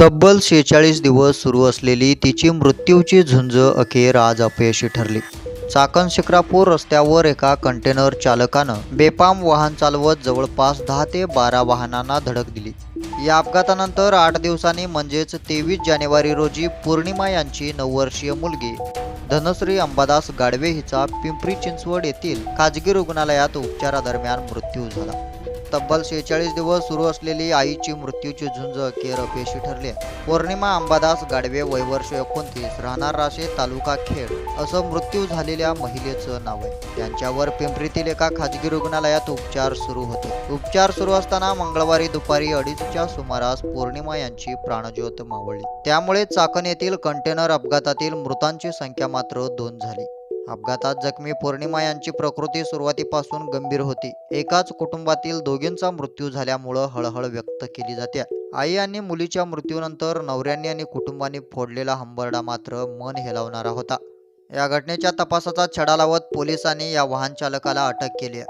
तब्बल शेहेचाळीस दिवस सुरू असलेली तिची मृत्यूची झुंज अखेर आज अपयशी ठरली. चाकण शिक्रापूर रस्त्यावर एका कंटेनर चालकानं बेपाम वाहन चालवत जवळपास दहा ते बारा वाहनांना धडक दिली. या अपघातानंतर आठ दिवसांनी म्हणजेच तेवीस जानेवारी रोजी पौर्णिमा यांची नऊ वर्षीय मुलगी धनश्री अंबादास गाडवे हिचा पिंपरी चिंचवड येथील खाजगी रुग्णालयात उपचारादरम्यान मृत्यू झाला. तब्बल शेहेचाळीस दिवस सुरू असलेली आईची मृत्यूची झुंज केर अपयशी ठरली. पौर्णिमा अंबादास गाडवे वयवर्ष एकोणतीस राहणार राशे तालुका खेड असं मृत्यू झालेल्या महिलेचं नाव आहे. त्यांच्यावर पिंपरीतील एका खाजगी रुग्णालयात उपचार सुरू होते. उपचार सुरू असताना मंगळवारी दुपारी अडीचच्या सुमारास पौर्णिमा यांची प्राणज्योत मावळली. त्यामुळे चाकण येथील कंटेनर अपघातातील मृतांची संख्या मात्र दोन झाली. अपघातात जखमी पौर्णिमा यांची प्रकृती सुरुवातीपासून गंभीर होती. एकाच कुटुंबातील दोघींचा मृत्यू झाल्यामुळं हळहळ व्यक्त केली जाते. आई आणि मुलीच्या मृत्यूनंतर नवऱ्यांनी आणि कुटुंबाने फोडलेला हंबरडा मात्र मन हेलावणारा होता. या घटनेच्या तपासाचा छडा लावत पोलिसांनी या वाहन चालकाला अटक केली